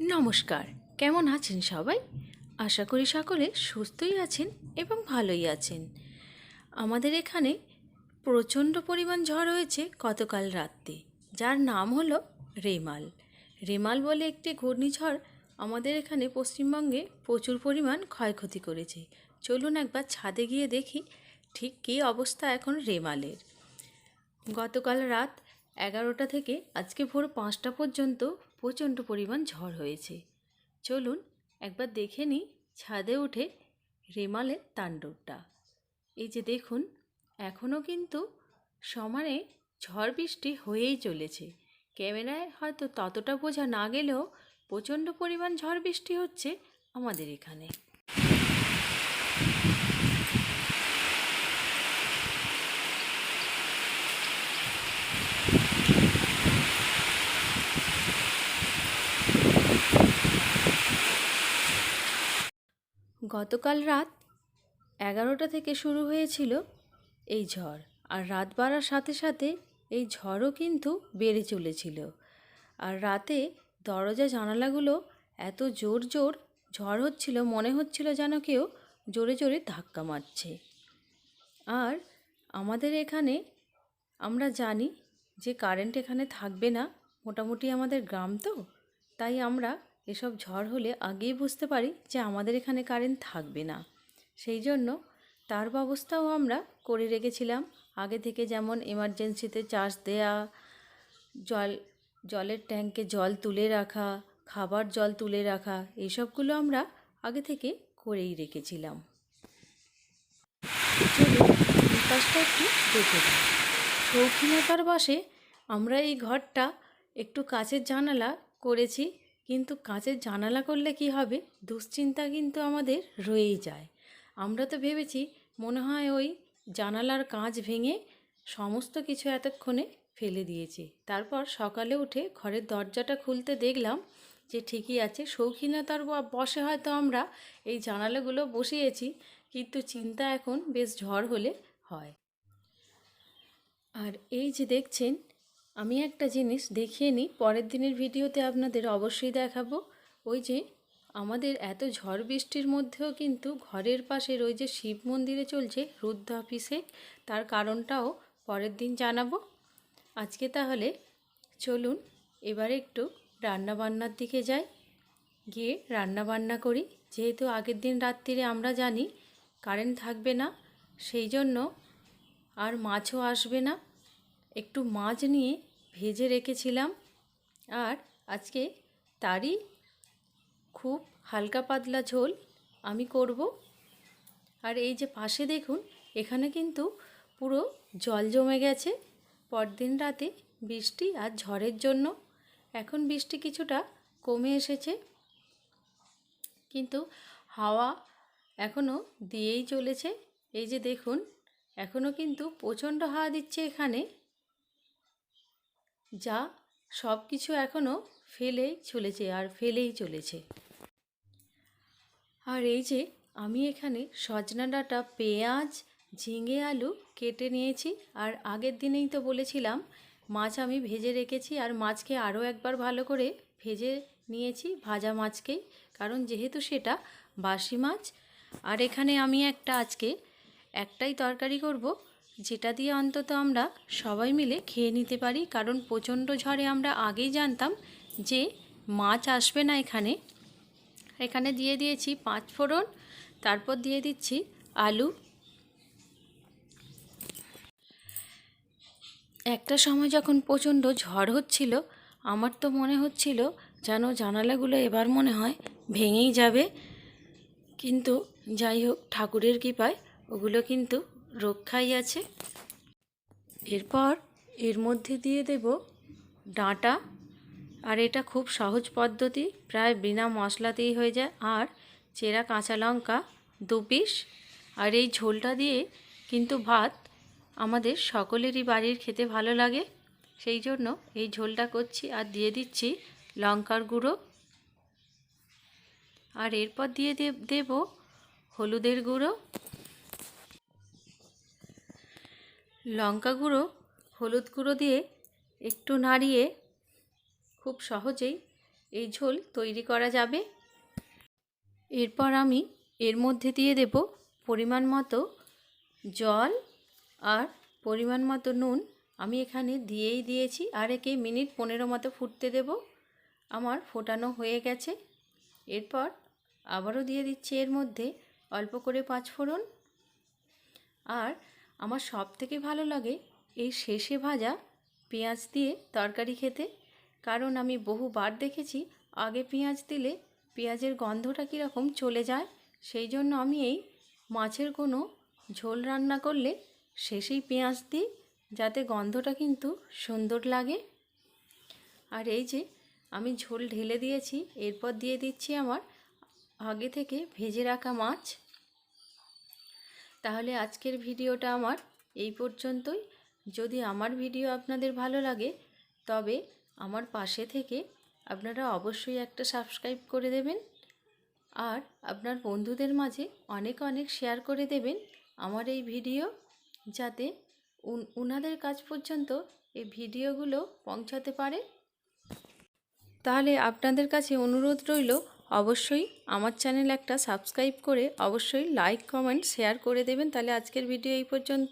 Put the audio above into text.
নমস্কার। কেমন আছেন সবাই? আশা করি সকলে সুস্থই আছেন এবং ভালোই আছেন। আমাদের এখানে প্রচণ্ড পরিমাণ ঝড় হয়েছে গতকাল রাত্রে। যার নাম হলো রেমাল। রেমাল বলে একটি ঘূর্ণিঝড় আমাদের এখানে পশ্চিমবঙ্গে প্রচুর পরিমাণ ক্ষয়ক্ষতি করেছে। চলুন একবার ছাদে গিয়ে দেখি ঠিক কী অবস্থা এখন রেমালের। গতকাল রাত এগারোটা থেকে আজকে ভোর পাঁচটা পর্যন্ত প্রচণ্ড পরিমাণ ঝড় হয়েছে। চলুন একবার দেখে নিই ছাদে উঠে রেমালের তাণ্ডবটা। এই যে দেখুন এখনও কিন্তু সমানে ঝড় বৃষ্টি হয়েই চলেছে। ক্যামেরায় হয়তো ততটা বোঝা না গেলেও প্রচণ্ড পরিমাণ ঝড় বৃষ্টি হচ্ছে আমাদের এখানে। গতকাল রাত এগারোটা থেকে শুরু হয়েছিল এই ঝড়। আর রাত বাড়ার সাথে সাথে এই ঝড়ও কিন্তু বেড়ে চলেছিল। আর রাতে দরজা জানালাগুলো এত জোর জোর ঝড় হচ্ছিল, মনে হচ্ছিল যেন কেউ জোরে জোরে ধাক্কা মারছে। আর আমাদের এখানে আমরা জানি যে কারেন্ট এখানে থাকবে না, মোটামুটি আমাদের গ্রাম তো, তাই আমরা এসব ঝড় হলে আগেই বুঝতে পারি যে আমাদের এখানে কারেন্ট থাকবে না। সেই জন্য তার ব্যবস্থাও আমরা করে রেখেছিলাম। আগে থেকে যেমন এমার্জেন্সিতে চার্জ দেয়া, জল, জলের ট্যাঙ্কে জল তুলে রাখা, খাবার জল তুলে রাখা এইসবগুলো আমরা আগে থেকে করেই রেখেছিলাম। পাশটা একটু দেখে শৌখিনতার বসে আমরা এই ঘরটা একটু কাচের জানালা করেছি। কিন্তু কাচের জানালা করলে কি হবে? দুশ্চিন্তা কিন্তু আমাদের রয়েই যায়। আমরা তো ভেবেছি, মনে হয় ওই জানালার কাঁচ ভেঙে সমস্ত কিছু এতক্ষণে ফেলে দিয়েছি। তারপর সকালে উঠে ঘরের দরজাটা খুলতে দেখলাম যে ঠিকই আছে, শৌখিনতার বসে হয়তো আমরা এই জানালাগুলো বসিয়েছি, কিন্তু চিন্তা এখন বেশ ঝড় হলে হয়। আর এই যে দেখছেন আমি একটা জিনিস দেখিয়ে নিই, পরের দিনের ভিডিওতে আপনাদের অবশ্যই দেখাবো। ওই যে আমাদের এত ঝড় বৃষ্টির মধ্যেও কিন্তু ঘরের পাশের ওই যে শিব মন্দিরে চলছে রুদ্রাভিষেক, তার কারণটাও পরের দিন জানাব। আজকে তাহলে চলুন, এবারে একটু রান্না বান্নার দিকে যাই। গিয়ে রান্না বান্না করি। যেহেতু আগের দিন রাত্রিরে আমরা জানি কারেন্ট থাকবে না, সেই জন্য আর মাছও আসবে না। একটু মাছ নিয়ে ভেজে রেখেছিলাম। আর আজকে তারই খুব হালকা পাতলা ঝোল আমি করব। আর এই যে পাশে দেখুন, এখানে কিন্তু পুরো জল জমে গেছে। পরদিন রাতে বৃষ্টি আর ঝড়ের জন্য এখন বৃষ্টি কিছুটা কমে এসেছে। কিন্তু হাওয়া এখনও দিয়েই চলেছে। এই যে দেখুন এখনও কিন্তু প্রচণ্ড হাওয়া দিচ্ছে এখানে। যা সব কিছু এখনও ফেলেই চলেছে আর ফেলেই চলেছে। আর এই যে আমি এখানে সজনা ডাঁটা, পেঁয়াজ, ঝিঙে আলু কেটে নিয়েছি আর আগের দিনেই তো বলেছিলাম মাছ আমি ভেজে রেখেছি আর মাছকে আরও একবার ভালো করে ভেজে নিয়েছি ভাজা মাছকেই কারণ যেহেতু সেটা বাসি মাছ। আর এখানে আমি একটা আজকে একটাই তরকারি করব যেটা দিয়ে অন্তত আমরা সবাই মিলে খেয়ে নিতে পারি, কারণ প্রচণ্ড ঝড়ে আমরা আগেই জানতাম যে মাছ আসবে না এখানে। এখানে দিয়ে দিয়েছি পাঁচ ফোড়ন, তারপর দিয়ে দিচ্ছি আলু। একটা সময় যখন প্রচণ্ড ঝড় হচ্ছিল, আমার তো মনে হচ্ছিল যেন জানালাগুলো এবার মনে হয় ভেঙেই যাবে। কিন্তু যাই হোক, ঠাকুরের কৃপায় ওগুলো কিন্তু রক্ষাই আছে। এরপর এর মধ্যে দিয়ে দেব ডাঁটা। আর এটা খুব সহজ পদ্ধতি, প্রায় বিনা মশলাতেই হয়ে যায়। আর চেরা কাঁচা লঙ্কা দু পিস। আর এই ঝোলটা দিয়ে কিন্তু ভাত আমাদের সকলেরই বাড়ির খেতে ভালো লাগে। সেই জন্য এই ঝোলটা করছি আর দিয়ে দিচ্ছি লঙ্কার গুঁড়ো। আর এরপর দিয়ে দেব হলুদের গুঁড়ো। লঙ্কা গুঁড়ো, হলুদ গুঁড়ো দিয়ে একটু নাড়িয়ে খুব সহজেই এই ঝোল তৈরি করা যাবে। এরপর আমি এর মধ্যে দিয়ে দেব পরিমাণ মতো জল আর পরিমাণ মতো নুন। আমি এখানে দিয়েই দিয়েছি, আর একে মিনিট পনেরো মতো ফুটতে দেব। আমার ফোটানো হয়ে গেছে। এরপর আবারও দিয়ে দিচ্ছি এর মধ্যে অল্প করে পাঁচ ফোড়ন আর আমার সব থেকে ভালো লাগে এই শেষে ভাজা পেঁয়াজ দিয়ে তরকারি খেতে। কারণ আমি বহুবার দেখেছি আগে পেঁয়াজ দিলে পেঁয়াজের গন্ধটা কীরকম চলে যায়। সেই জন্য আমি এই মাছের কোনো ঝোল রান্না করলে শেষেই পেঁয়াজ দিই, যাতে গন্ধটা কিন্তু সুন্দর লাগে। আর এই যে আমি ঝোল ঢেলে দিয়েছি, এরপর দিয়ে দিচ্ছি আমার আগে থেকে ভেজে রাখা মাছ। তাহলে আজকের ভিডিওটা আমার এই পর্যন্তই। যদি আমার ভিডিও আপনাদের ভালো লাগে, তবে আমার পাশে থেকে আপনারা অবশ্যই একটা সাবস্ক্রাইব করে দেবেন। আর আপনার বন্ধুদের মাঝে অনেক অনেক শেয়ার করে দেবেন আমার এই ভিডিও, যাতে উনাদের কাজ পর্যন্ত এই ভিডিওগুলো পৌঁছাতে পারে। তাহলে আপনাদের কাছে অনুরোধ রইল অবশ্যই আমার চ্যানেল একটা সাবস্ক্রাইব করে অবশ্যই লাইক, কমেন্ট, শেয়ার করে দেবেন। তাহলে আজকের ভিডিও এই পর্যন্ত